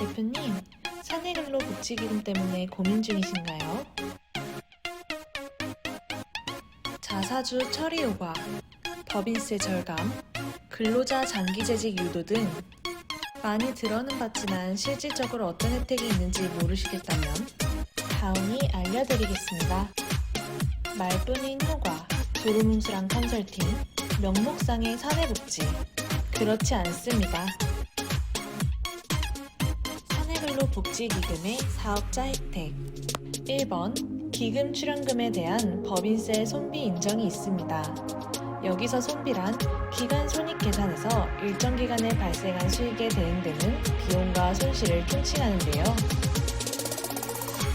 대표님, 사내근로 복지기금 때문에 고민 중이신가요? 자사주 처리 요과, 법인세 절감, 근로자 장기재직 유도 등 많이 들어는 봤지만 실질적으로 어떤 혜택이 있는지 모르시겠다면 다음이 알려드리겠습니다. 말뿐인 효과, 두루뭉술한 컨설팅, 명목상의 사내복지. 그렇지 않습니다. 사내근로 복지기금의 사업자 혜택 1번 기금 출연금에 대한 법인세 손비 인정이 있습니다. 여기서 손비란 기간 손익 계산에서 일정 기간에 발생한 수익에 대응되는 비용과 손실을 통칭하는데요.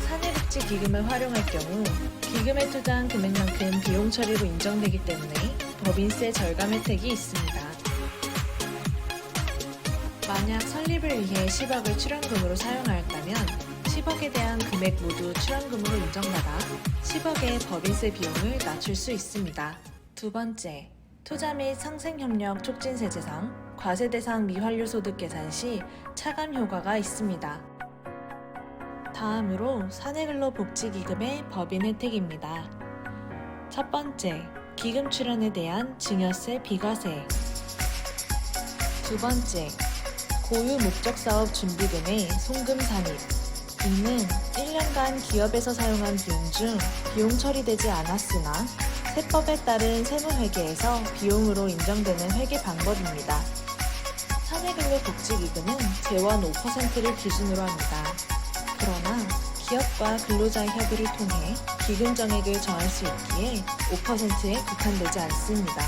사내복지 기금을 활용할 경우 기금에 투자한 금액만큼 비용 처리로 인정되기 때문에 법인세 절감 혜택이 있습니다. 만약 설립을 위해 10억을 출연금으로 사용하였다면 10억에 대한 금액 모두 출연금으로 인정받아 10억의 법인세 비용을 낮출 수 있습니다. 두 번째, 투자 및 상생협력 촉진 세제상, 과세 대상 미환류 소득 계산 시 차감 효과가 있습니다. 다음으로 사내근로 복지기금의 법인 혜택입니다. 첫 번째, 기금 출연에 대한 증여세 비과세. 두 번째, 고유 목적 사업 준비 금의 송금 산입. 이는 1년간 기업에서 사용한 비용 중 비용 처리되지 않았으나 세법에 따른 세무회계에서 비용으로 인정되는 회계 방법입니다. 사내근로 복지기금은 재원 5%를 기준으로 합니다. 그러나 기업과 근로자의 협의를 통해 기금 정액을 정할 수 있기에 5%에 국한되지 않습니다.